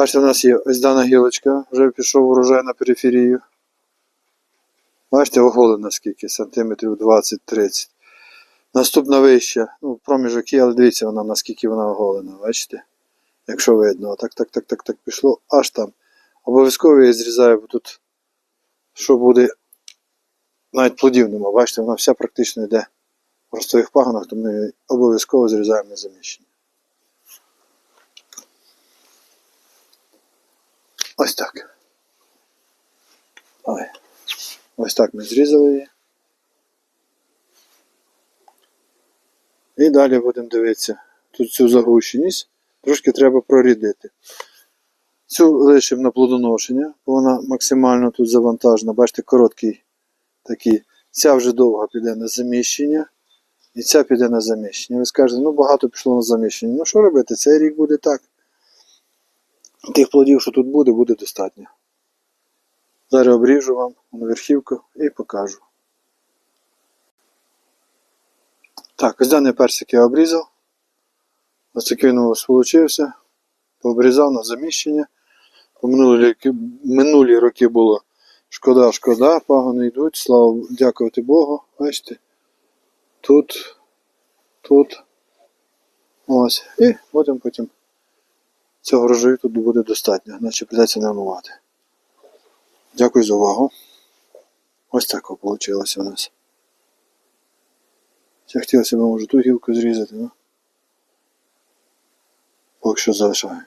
Бачите, у нас є ось дана гілочка, вже пішов урожай на периферію. Бачите, оголена скільки, сантиметрів 20-30. Наступна вища, ну, проміжок є, але дивіться, вона наскільки вона оголена, бачите? Якщо видно, так, так, так, так, так пішло, аж там. Обов'язково я зрізаю, бо тут, що буде, навіть плодів нема, бачите, вона вся практично йде в ростових пагонах, то ми обов'язково зрізаємо на заміщення. Ось так. Ой. Ось так ми зрізали її. І далі будемо дивитися. Тут цю загущеність трошки треба прорідити. Цю лишимо на плодоношення, бо вона максимально тут завантажена. Бачите, короткий такий. Ця вже довго піде на заміщення. І ця піде на заміщення. Ви скажете, ну багато пішло на заміщення. Ну що робити? Цей рік буде так. Тих плодів, що тут буде, буде достатньо. Зараз обріжу вам на верхівку і покажу. Так, ось даний персик я обрізав. Ось він у вас получився. Пообрізав на заміщення. По минулі, минулі роки було шкода, шкода, пагони йдуть, слава дякувати Богу. Бачите. Тут, тут. Ось. І будемо потім цього врожаю тут буде достатньо, значить придеться нормувати. Дякую за увагу. Ось так вийшло у нас. Хотілося б, може, ту гілку зрізати, ну. Поки що залишаю.